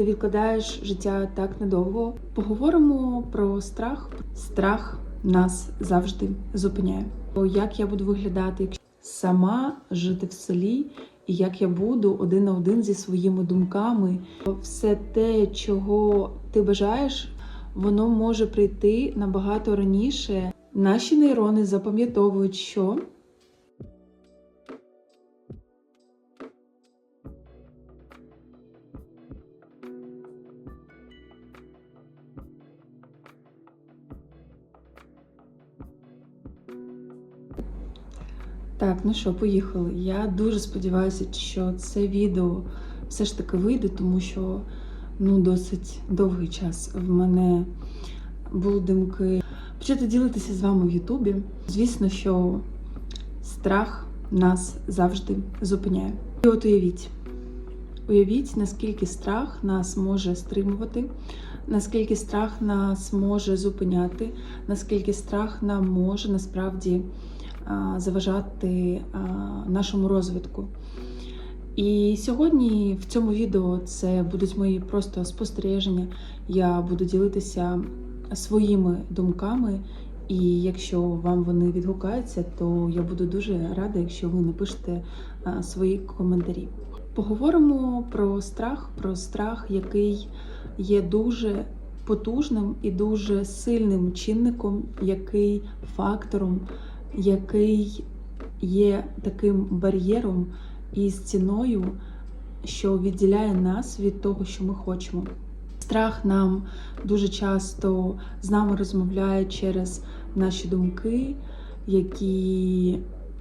ти відкладаєш життя так надовго. Поговоримо про страх. Страх нас завжди зупиняє. Як я буду виглядати, якщо сама жити в селі, і як я буду один на один зі своїми думками. Все те, чого ти бажаєш, воно може прийти набагато раніше. Наші нейрони запам'ятовують, що Так, ну що, поїхали. Я дуже сподіваюся, що це відео все ж таки вийде, тому що ну, досить довгий час в мене були думки почати ділитися з вами в Ютубі. Звісно, що страх нас завжди зупиняє. І от уявіть, уявіть, наскільки страх нас може стримувати, наскільки страх нас може зупиняти, наскільки страх нам може насправді заважати нашому розвитку. І сьогодні в цьому відео це будуть мої просто спостереження. Я буду ділитися своїми думками, і якщо вам вони відгукаються, то я буду дуже рада, якщо ви напишете свої коментарі. Поговоримо про страх, про страх, який є дуже потужним і дуже сильним чинником, який фактором, який є таким бар'єром і стіною, що відділяє нас від того, що ми хочемо. Страх нам дуже часто з нами розмовляє через наші думки, які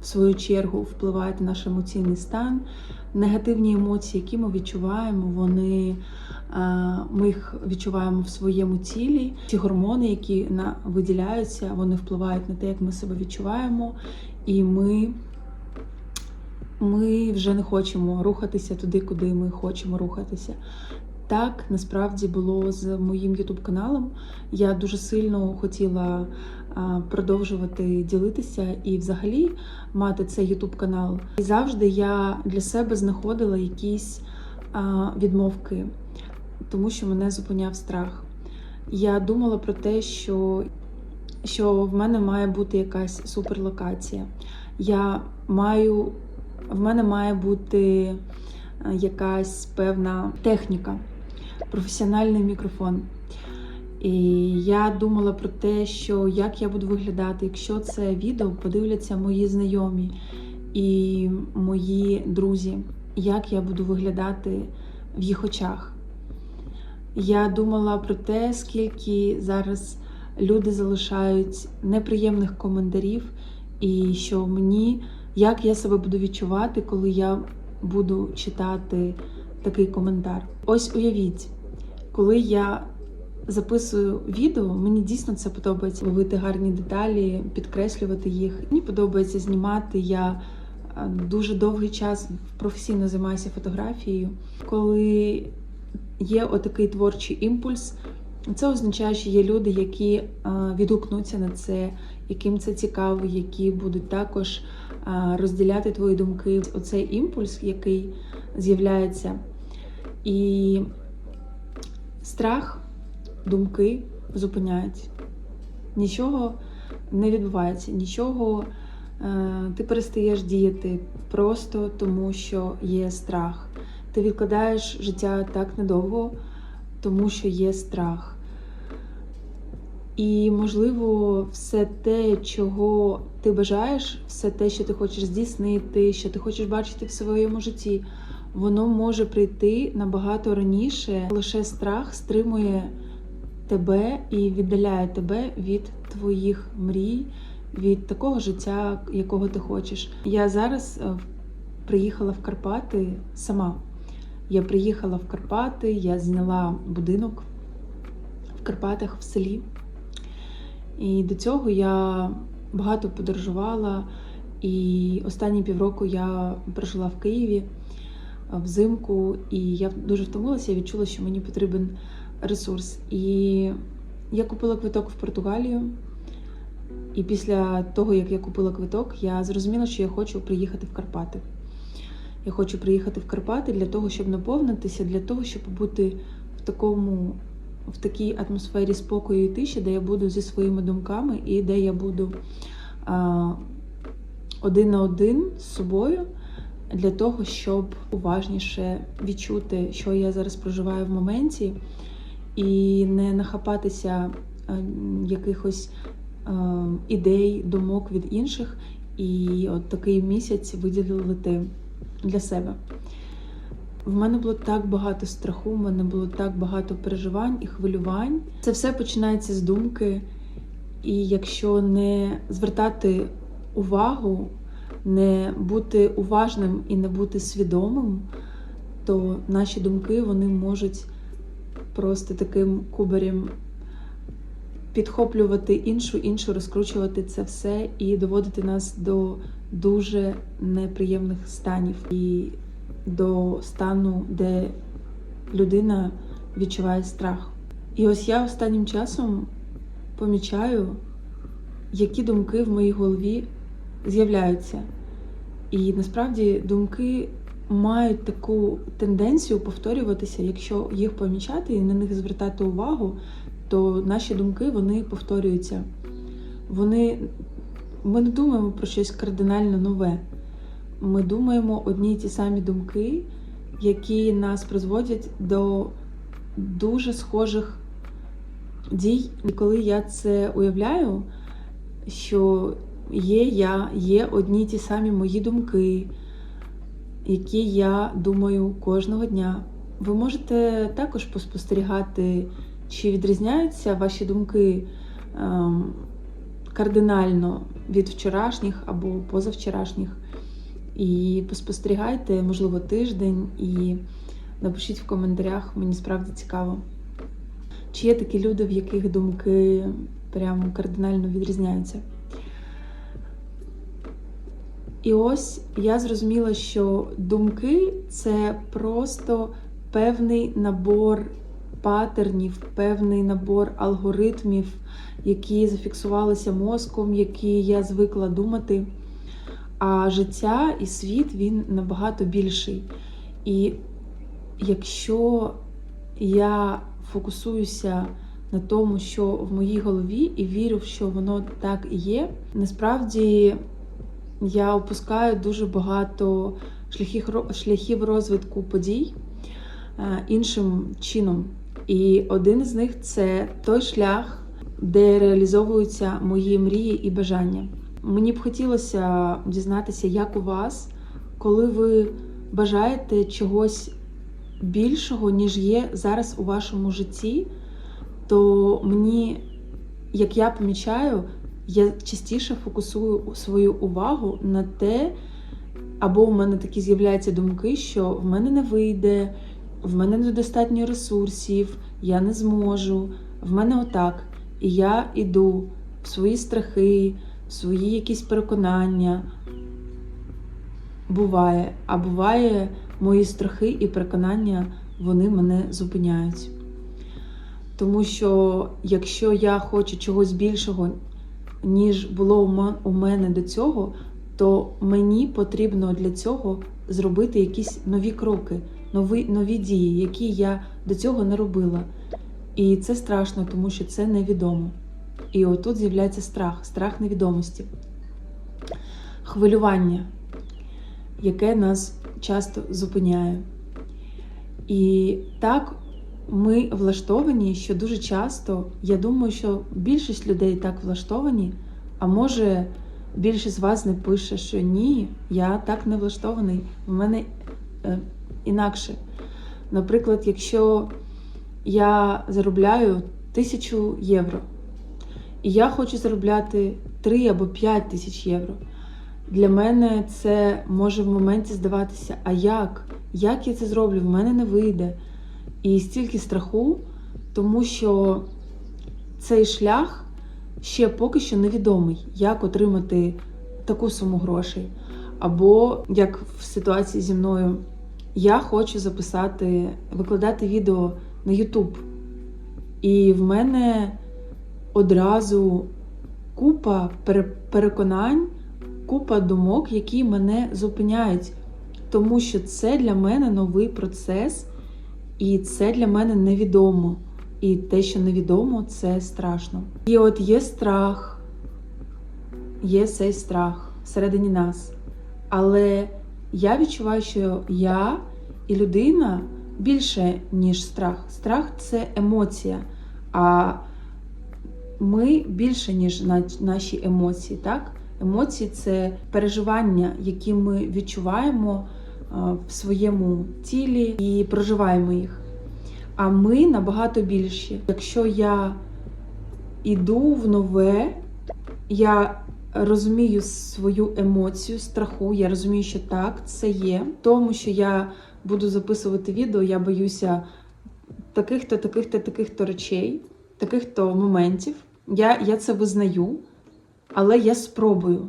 в свою чергу впливають на наш емоційний стан. Негативні емоції, які ми відчуваємо, вони ми їх відчуваємо в своєму тілі. Ті гормони, які на виділяються, вони впливають на те, як ми себе відчуваємо, і ми ми вже не хочемо рухатися туди, куди ми хочемо рухатися. Так насправді було з моїм ютуб каналом. Я дуже сильно хотіла продовжувати ділитися і, взагалі, мати цей ютуб канал. І завжди я для себе знаходила якісь відмовки, тому що мене зупиняв страх. Я думала про те, що, що в мене має бути якась суперлокація. Я маю в мене має бути якась певна техніка, професіональний мікрофон. І я думала про те, що як я буду виглядати, якщо це відео подивляться мої знайомі і мої друзі, як я буду виглядати в їх очах. Я думала про те, скільки зараз люди залишають неприємних коментарів, і що мені як я себе буду відчувати, коли я буду читати такий коментар. Ось уявіть, коли я записую відео, мені дійсно це подобається ловити гарні деталі, підкреслювати їх. Мені подобається знімати. Я дуже довгий час професійно займаюся фотографією. Коли є отакий творчий імпульс, це означає, що є люди, які відгукнуться на це, яким це цікаво, які будуть також розділяти твої думки. Оцей імпульс, який з'являється, і страх, думки зупиняють. Нічого не відбувається, нічого е, ти перестаєш діяти просто тому, що є страх. Ти відкладаєш життя так недовго, тому що є страх. І, можливо, все те, чого ти бажаєш, все те, що ти хочеш здійснити, що ти хочеш бачити в своєму житті, воно може прийти набагато раніше. Лише страх стримує тебе і віддаляє тебе від твоїх мрій, від такого життя, якого ти хочеш. Я зараз е, приїхала в Карпати сама. Я приїхала в Карпати, я зняла будинок в Карпатах в селі. І до цього я багато подорожувала, і останні півроку я прожила в Києві взимку, і я дуже втомилася, я відчула, що мені потрібен ресурс. І я купила квиток в Португалію. І після того, як я купила квиток, я зрозуміла, що я хочу приїхати в Карпати. Я хочу приїхати в Карпати для того, щоб наповнитися, для того, щоб бути такому, в такій атмосфері спокою і тиші, де я буду зі своїми думками і де я буду а, один на один з собою для того, щоб уважніше відчути, що я зараз проживаю в моменті, і не нахапатися е, якихось е, ідей, думок від інших. І от такий місяць виділити для себе. В мене було так багато страху, в мене було так багато переживань і хвилювань. Це все починається з думки. І якщо не звертати увагу, не бути уважним і не бути свідомим, то наші думки вони можуть просто таким кубарем підхоплювати іншу, іншу, розкручувати це все і доводити нас до дуже неприємних станів і до стану, де людина відчуває страх. І ось я останнім часом помічаю, які думки в моїй голові з'являються. І насправді думки мають таку тенденцію повторюватися, якщо їх помічати і на них звертати увагу, то наші думки вони повторюються. Вони, Ми не думаємо про щось кардинально нове. Ми думаємо одні й ті самі думки, які нас призводять до дуже схожих дій. І коли я це уявляю, що є я, є одні й ті самі мої думки, які я думаю кожного дня. Ви можете також поспостерігати, чи відрізняються ваші думки ем, кардинально від вчорашніх або позавчорашніх. І поспостерігайте, можливо, тиждень, і напишіть в коментарях, мені справді цікаво. Чи є такі люди, в яких думки прямо кардинально відрізняються? І ось я зрозуміла, що думки це просто певний набор патернів, певний набор алгоритмів, які зафіксувалися мозком, які я звикла думати. А життя і світ він набагато більший. І якщо я фокусуюся на тому, що в моїй голові, і вірю, що воно так і є, насправді я опускаю дуже багато шляхів розвитку подій е, іншим чином. І один з них це той шлях, де реалізовуються мої мрії і бажання. Мені б хотілося дізнатися, як у вас, коли ви бажаєте чогось більшого, ніж є зараз у вашому житті, то мені, як я помічаю, я частіше фокусую свою увагу на те, або в мене такі з'являються думки, що в мене не вийде, в мене недостатньо ресурсів, я не зможу, в мене отак. І я йду в свої страхи, в свої якісь переконання. Буває, а буває, мої страхи і переконання вони мене зупиняють. Тому що якщо я хочу чогось більшого, ніж було у мене до цього, то мені потрібно для цього зробити якісь нові кроки, нові, нові дії, які я до цього не робила. І це страшно, тому що це невідомо. І отут з'являється страх, страх невідомості, хвилювання, яке нас часто зупиняє. І так ми влаштовані, що дуже часто, я думаю, що більшість людей так влаштовані, а може більшість з вас не пише, що ні, я так не влаштований, в мене е, інакше. Наприклад, якщо я заробляю тисячу євро, і я хочу заробляти 3 або 5 тисяч євро. Для мене це може в моменті здаватися, а як? Як я це зроблю? В мене не вийде. І стільки страху, тому що цей шлях ще поки що невідомий, як отримати таку суму грошей. Або як в ситуації зі мною, я хочу записати, викладати відео на YouTube. І в мене одразу купа переконань, купа думок, які мене зупиняють. Тому що це для мене новий процес, І це для мене невідомо. І те, що невідомо, це страшно. І от є страх, є цей страх всередині нас. Але я відчуваю, що я і людина більше, ніж страх. Страх це емоція. А ми більше, ніж наші емоції, так? Емоції це переживання, які ми відчуваємо в своєму тілі і проживаємо їх. А ми набагато більші. Якщо я йду в нове, я розумію свою емоцію страху, я розумію, що так, це є. Тому що я буду записувати відео, я боюся таких-то, таких-то, таких-то речей, таких-то моментів. Я, я це визнаю, але я спробую.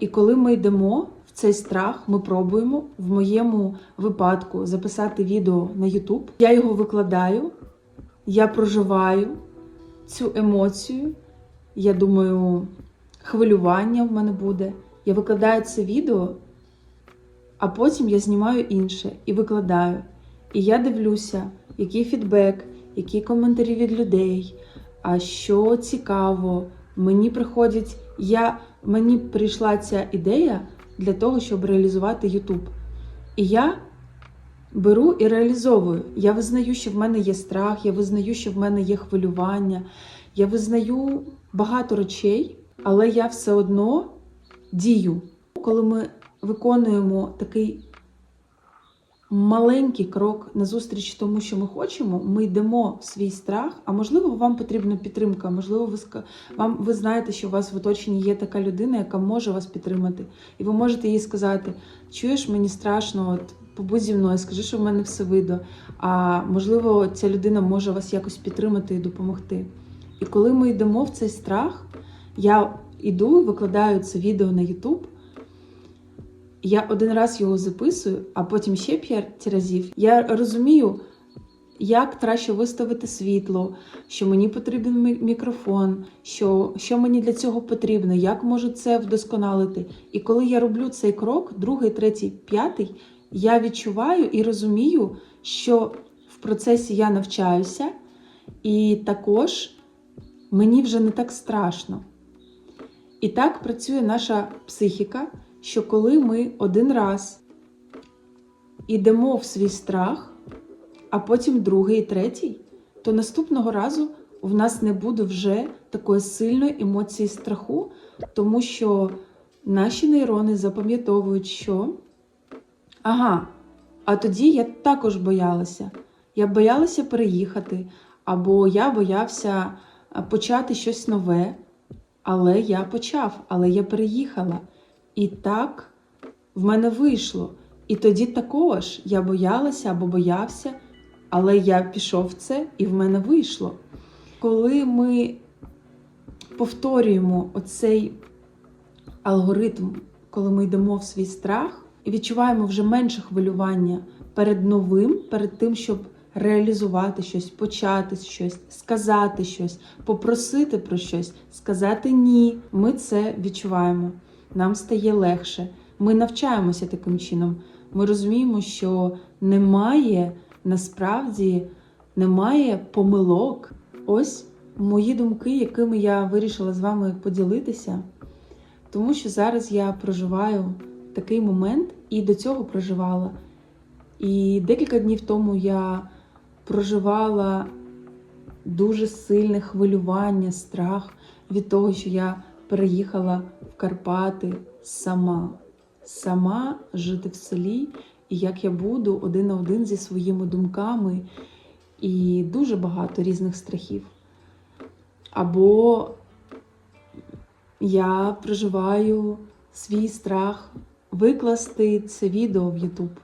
І коли ми йдемо цей страх, ми пробуємо в моєму випадку записати відео на YouTube. Я його викладаю, я проживаю цю емоцію. Я думаю, хвилювання в мене буде. Я викладаю це відео, а потім я знімаю інше і викладаю. І я дивлюся, який фідбек, які коментарі від людей, а що цікаво. Мені приходять, я, мені прийшла ця ідея для того, щоб реалізувати YouTube. І я беру і реалізовую. Я визнаю, що в мене є страх, я визнаю, що в мене є хвилювання, я визнаю багато речей, але я все одно дію. Коли ми виконуємо такий маленький крок назустріч тому, що ми хочемо, ми йдемо в свій страх. А можливо, вам потрібна підтримка. Можливо, ви вам ви знаєте, що у вас в оточенні є така людина, яка може вас підтримати, і ви можете їй сказати: чуєш, мені страшно, от побудь зі мною, скажи, що в мене все видно. А можливо, ця людина може вас якось підтримати і допомогти. І коли ми йдемо в цей страх, я іду викладаю це відео на YouTube. Я один раз його записую, а потім ще п'ять разів. Я розумію, як краще виставити світло, що мені потрібен мікрофон, що, що мені для цього потрібно, як можу це вдосконалити. І коли я роблю цей крок, другий, третій, п'ятий, я відчуваю і розумію, що в процесі я навчаюся, і також мені вже не так страшно. І так працює наша психіка, що коли ми один раз ідемо в свій страх, а потім другий і третій, то наступного разу в нас не буде вже такої сильної емоції страху, тому що наші нейрони запам'ятовують, що ага, а тоді я також боялася. Я боялася переїхати, або я боявся почати щось нове. Але я почав, але я переїхала. І так в мене вийшло. І тоді також я боялася або боявся, але я пішов в це і в мене вийшло. Коли ми повторюємо оцей алгоритм, коли ми йдемо в свій страх і відчуваємо вже менше хвилювання перед новим, перед тим, щоб реалізувати щось, почати щось, сказати щось, попросити про щось, сказати ні. Ми це відчуваємо. Нам стає легше. Ми навчаємося таким чином. Ми розуміємо, що немає насправді немає помилок. Ось мої думки, якими я вирішила з вами поділитися. Тому що зараз я проживаю такий момент і до цього проживала. І декілька днів тому я проживала дуже сильне хвилювання, страх від того, що я переїхала в Карпати сама, сама жити в селі, і як я буду один на один зі своїми думками, і дуже багато різних страхів. Або я проживаю свій страх викласти це відео в YouTube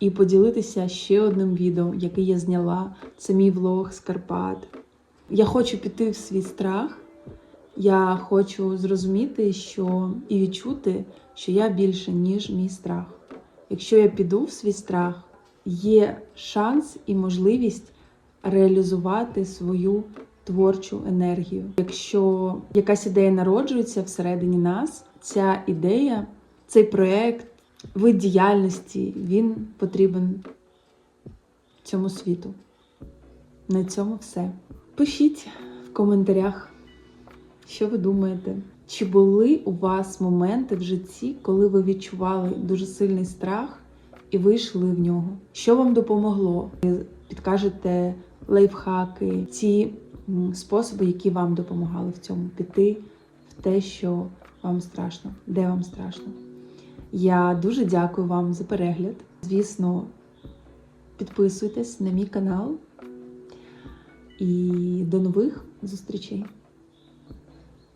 і поділитися ще одним відео, яке я зняла. Це мій влог з Карпат. Я хочу піти в свій страх. Я хочу зрозуміти, що і відчути, що я більше, ніж мій страх. Якщо я піду в свій страх, є шанс і можливість реалізувати свою творчу енергію. Якщо якась ідея народжується всередині нас, ця ідея, цей проект, вид діяльності, він потрібен цьому світу. на цьому все. Пишіть в коментарях, що ви думаєте. Чи були у вас моменти в житті, коли ви відчували дуже сильний страх і ви йшли в нього? Що вам допомогло? Підкажете лайфхаки, ті способи, які вам допомагали в цьому піти в те, що вам страшно, де вам страшно. Я дуже дякую вам за перегляд. Звісно, підписуйтесь на мій канал і до нових зустрічей.